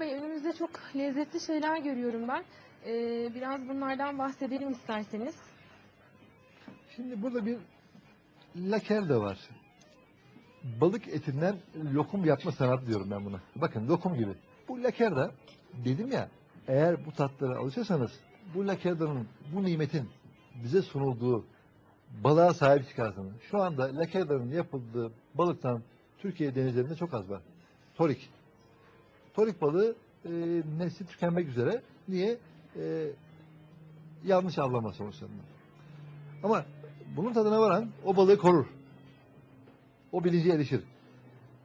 Bey önümüzde çok lezzetli şeyler görüyorum ben. Ee, biraz bunlardan bahsedelim isterseniz. Şimdi burada bir laker de var. Balık etinden lokum yapma sanatı diyorum ben buna. Bakın lokum gibi. Bu laker de dedim ya eğer bu tatlara alışırsanız bu lakerdanın, bu nimetin bize sunulduğu balığa sahip çıkarsınız. Şu anda lakerdanın yapıldığı balıktan Türkiye denizlerinde çok az var. Torik. Torik balığı e, nesli tükenmek üzere. Niye? E, yanlış avlama sonuçlarında. Ama bunun tadına varan o balığı korur. O bilince erişir.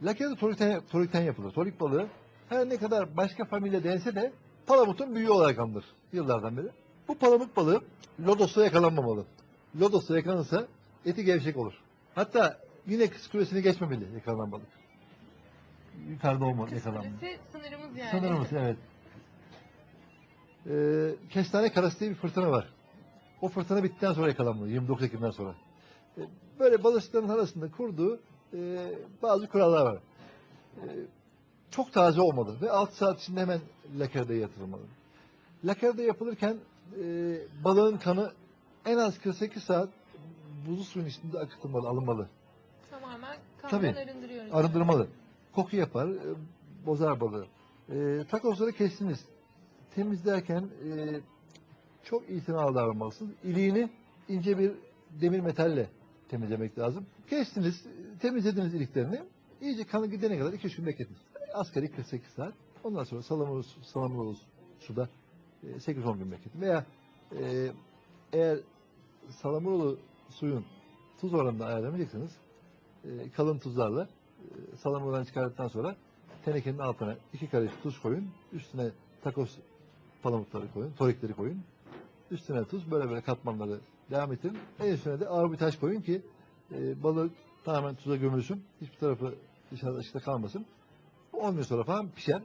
Laker de torikten, torikten yapılır. Torik balığı her ne kadar başka familya dense de palamutun büyüğü olarak alınır yıllardan beri. Bu palamut balığı lodosta yakalanmamalı. Lodosta yakalanırsa eti gevşek olur. Hatta yine kız kulesini geçmemeli yakalanan balık. Yukarıda olmalı yakalanmalı. Kısmetse sınırımız yani. Sınırımız evet. Ee, kestane karası diye bir fırtına var. O fırtına bittikten sonra yakalanmalı. 29 Ekim'den sonra. Ee, böyle balıkçıların arasında kurduğu e, bazı kurallar var. Ee, çok taze olmalı ve 6 saat içinde hemen lakerde yatırılmalı. Lakerde yapılırken e, balığın kanı en az 48 saat buzlu suyun içinde akıtılmalı, alınmalı. Tamamen Tabii. kandan arındırıyoruz. Arındırmalı. Koku yapar, e, bozar balığı. E, takosları kestiniz. Temizlerken e, çok itinalı davranmalısınız. İliğini ince bir demir metalle temizlemek lazım. Kestiniz, e, temizlediniz iliklerini. İyice kanı gidene kadar 2-3 gün bekletin. Asgari 48 saat. Ondan sonra salamurlu, salamurlu suda e, 8-10 gün bekletin. Veya e, eğer salamurlu suyun tuz oranını ayarlamayacaksanız e, kalın tuzlarla e, salamuradan çıkardıktan sonra tenekenin altına iki karış tuz koyun. Üstüne takos palamutları koyun, torikleri koyun. Üstüne tuz böyle böyle katmanları devam ettirin. En üstüne de ağır bir taş koyun ki e, balık tamamen tuza gömülsün. Hiçbir tarafı dışarıda ışıkta kalmasın. Bu 10 gün sonra falan pişer.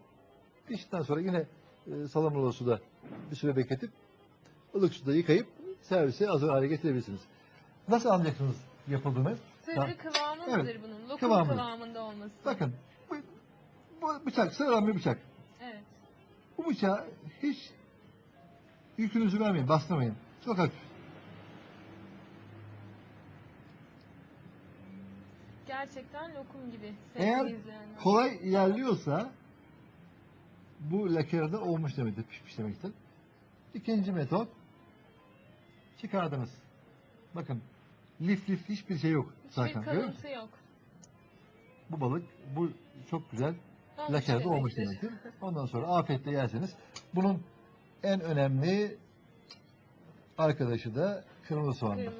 Piştikten sonra yine e, salamuralı suda bir süre bekletip ılık suda yıkayıp servise hazır hale getirebilirsiniz. Nasıl anlayacaksınız yapıldığını? Sırrı kıvamı Evet, mıdır bunun? Lokum kıvamı. kıvamında olması. Bakın bu, bu bıçak sıradan bir bıçak. Evet. Bu bıçağı hiç yükünüzü vermeyin, bastırmayın. Çok hafif. Gerçekten lokum gibi. Eğer izleyenler. kolay ilerliyorsa bu lakerde olmuş demektir, pişmiş demektir. İkinci metot çıkardınız. Bakın lif lif hiçbir şey yok. Hiçbir Zaten görüyor musun? kalıntı yok. Bu balık bu çok güzel lakerde olmuş demektir. Ondan sonra afiyetle yerseniz bunun en önemli arkadaşı da kırmızı soğandır.